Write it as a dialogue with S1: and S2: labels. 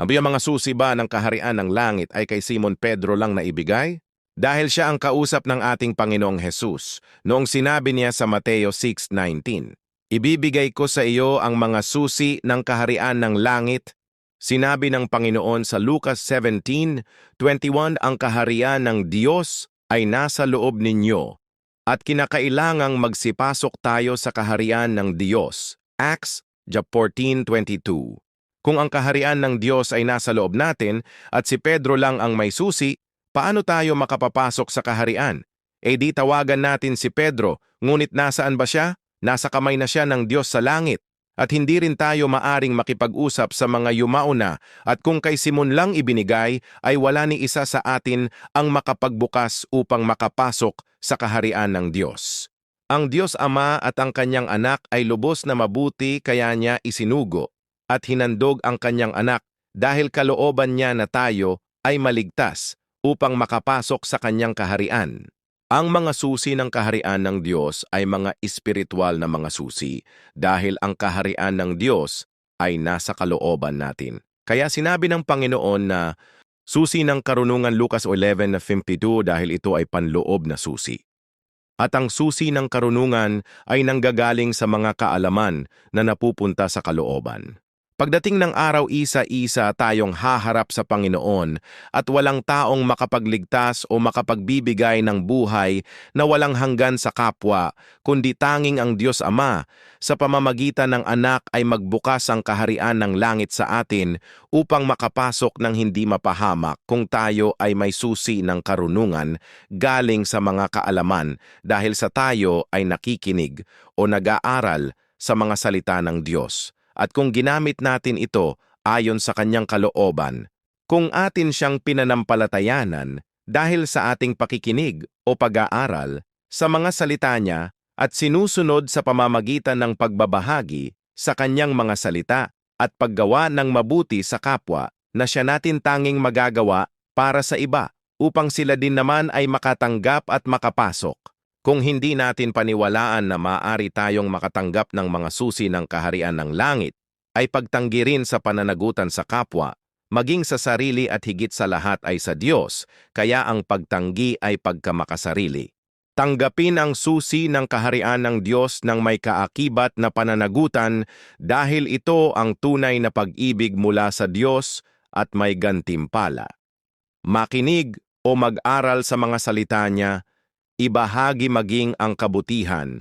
S1: Ang mga susi ba ng kaharian ng langit ay kay Simon Pedro lang na ibigay? Dahil siya ang kausap ng ating Panginoong Hesus noong sinabi niya sa Mateo 6.19, Ibibigay ko sa iyo ang mga susi ng kaharian ng langit. Sinabi ng Panginoon sa Lucas 17.21 ang kaharian ng Diyos ay nasa loob ninyo at kinakailangang magsipasok tayo sa kaharian ng Diyos. Acts 14.22 Kung ang kaharian ng Diyos ay nasa loob natin at si Pedro lang ang may susi, paano tayo makapapasok sa kaharian? E di tawagan natin si Pedro, ngunit nasaan ba siya? Nasa kamay na siya ng Diyos sa langit. At hindi rin tayo maaring makipag-usap sa mga yumauna at kung kay Simon lang ibinigay ay wala ni isa sa atin ang makapagbukas upang makapasok sa kaharian ng Diyos. Ang Diyos Ama at ang kanyang anak ay lubos na mabuti kaya niya isinugo at hinandog ang kanyang anak dahil kalooban niya na tayo ay maligtas upang makapasok sa kanyang kaharian. Ang mga susi ng kaharian ng Diyos ay mga espiritual na mga susi dahil ang kaharian ng Diyos ay nasa kalooban natin. Kaya sinabi ng Panginoon na susi ng karunungan Lucas 11.52 dahil ito ay panloob na susi. At ang susi ng karunungan ay nanggagaling sa mga kaalaman na napupunta sa kalooban. Pagdating ng araw isa-isa tayong haharap sa Panginoon at walang taong makapagligtas o makapagbibigay ng buhay na walang hanggan sa kapwa, kundi tanging ang Diyos Ama, sa pamamagitan ng anak ay magbukas ang kaharian ng langit sa atin upang makapasok ng hindi mapahamak kung tayo ay may susi ng karunungan galing sa mga kaalaman dahil sa tayo ay nakikinig o nag-aaral sa mga salita ng Diyos at kung ginamit natin ito ayon sa kanyang kalooban, kung atin siyang pinanampalatayanan dahil sa ating pakikinig o pag-aaral sa mga salita niya at sinusunod sa pamamagitan ng pagbabahagi sa kanyang mga salita at paggawa ng mabuti sa kapwa na siya natin tanging magagawa para sa iba upang sila din naman ay makatanggap at makapasok. Kung hindi natin paniwalaan na maaari tayong makatanggap ng mga susi ng kaharian ng langit, ay pagtanggi rin sa pananagutan sa kapwa, maging sa sarili at higit sa lahat ay sa Diyos, kaya ang pagtanggi ay pagkamakasarili. Tanggapin ang susi ng kaharian ng Diyos ng may kaakibat na pananagutan dahil ito ang tunay na pag-ibig mula sa Diyos at may gantimpala. Makinig o mag-aral sa mga salita niya ibahagi maging ang kabutihan,